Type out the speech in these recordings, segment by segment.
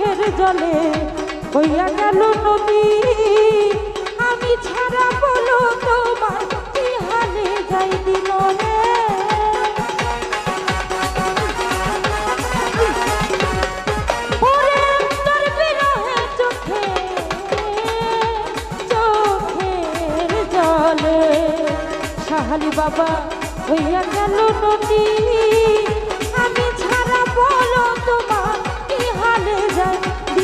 চোখের জলে হইয়া গেল নদী। আমি ছাড়া বলো তোমার হালে যাই দিল রে বাবা হইয়া গেল নদী। আমি ছাড়া বলো তোমার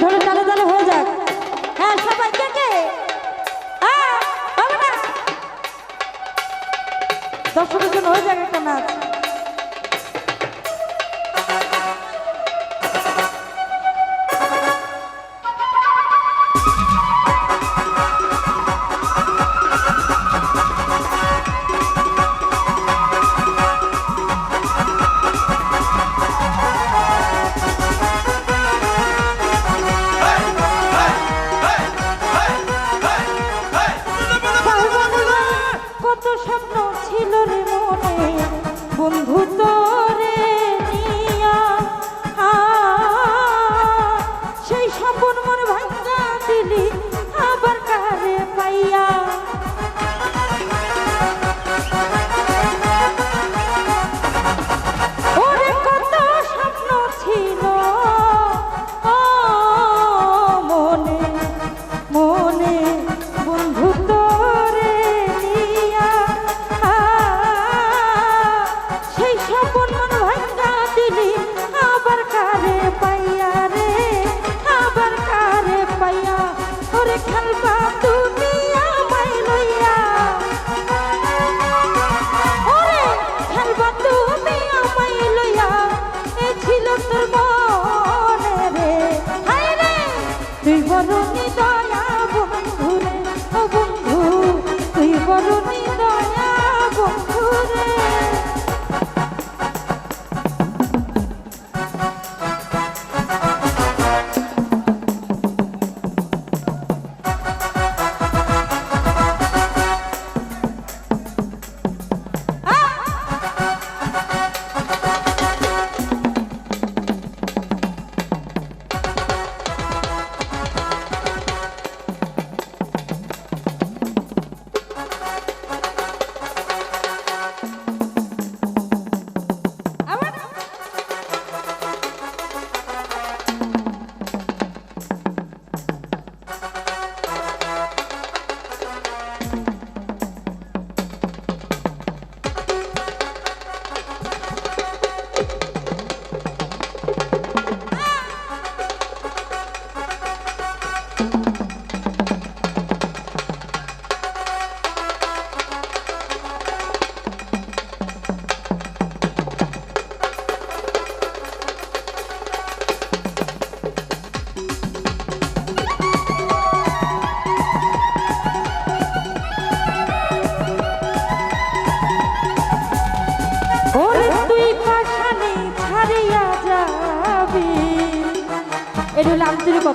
ধরে তালে তালে হয়ে যাক। হ্যাঁ সবাই, কে কে? দর্শকের জন্য হয়ে যাক একটা নাচ। আপন মন ভাঙ্গা দিলি। তুই বরণী দয়া বন্ধু ও বন্ধু তুই বরণী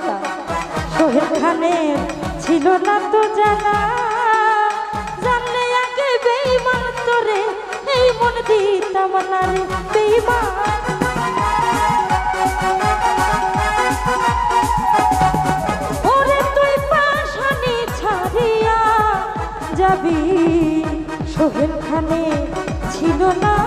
কথা। সোহেল খানের ছিল না তো জানা। জানলে আগে বেইমান তোরে, এই মন দিতাম না রে বেইমান সোহেল খানে ছিল না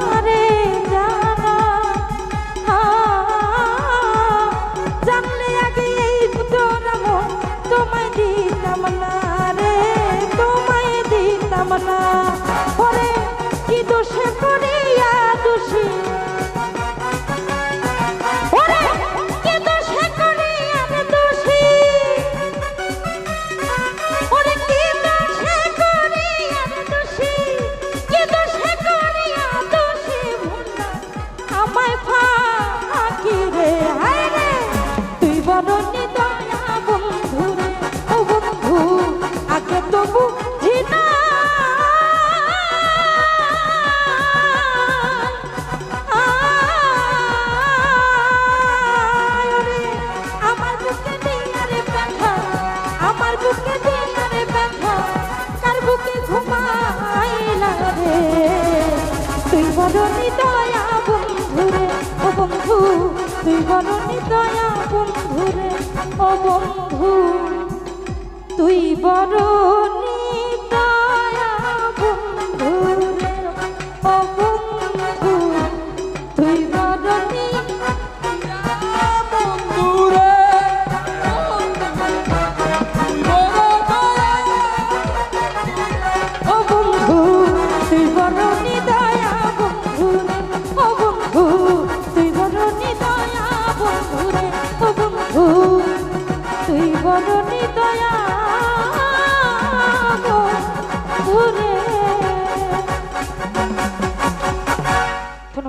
তুই বড়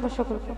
সকলকে